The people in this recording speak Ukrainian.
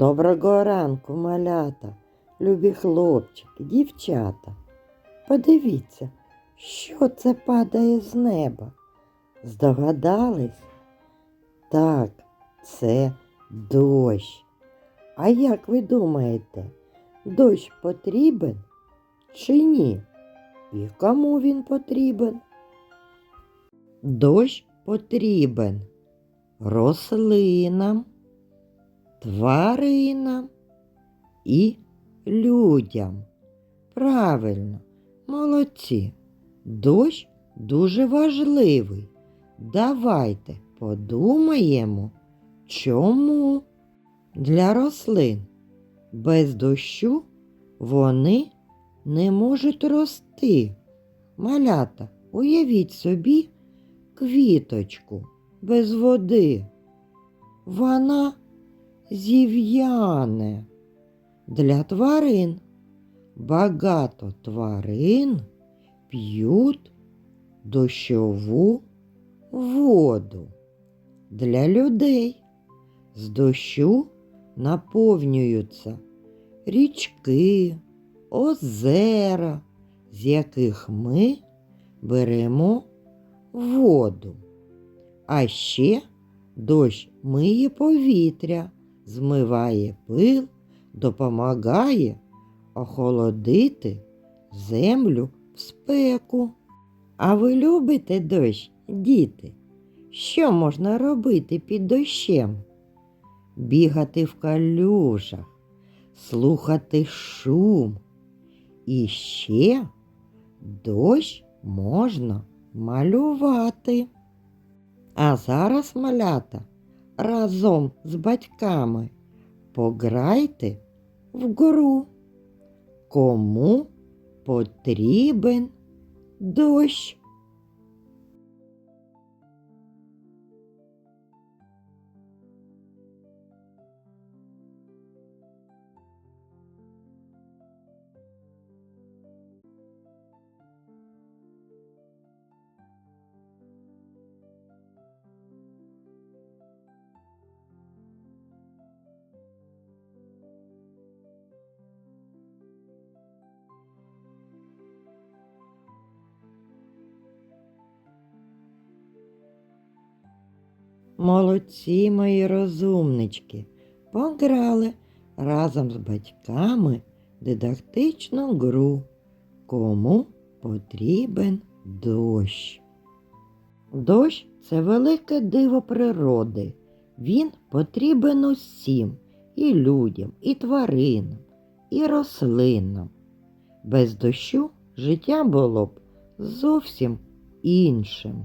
Доброго ранку, малята, любі хлопчики, дівчата. Подивіться, що це падає з неба. Здогадались? Так, це дощ. А як ви думаєте, дощ потрібен чи ні? І кому він потрібен? Дощ потрібен рослинам, тваринам і людям. Правильно, молодці. Дощ дуже важливий. Давайте подумаємо, чому для рослин без дощу вони не можуть рости. Малята, уявіть собі квіточку без води. Вона зів'яне. Для тварин багато тварин п'ють дощову воду. Для людей з дощу наповнюються річки, озера, з яких ми беремо воду. А ще дощ миє повітря, змиває пил, допомагає охолодити землю в спеку. А ви любите дощ, діти? Що можна робити під дощем? Бігати в калюжах, слухати шум. І ще дощ можна малювати. А зараз, малята, разом з батьками пограйте в гру. Кому потрібен дощ? Молодці мої розумнички, пограли разом з батьками дидактичну гру. Кому потрібен дощ? Дощ це велике диво природи. Він потрібен усім і людям, і тваринам, і рослинам. Без дощу життя було б зовсім іншим.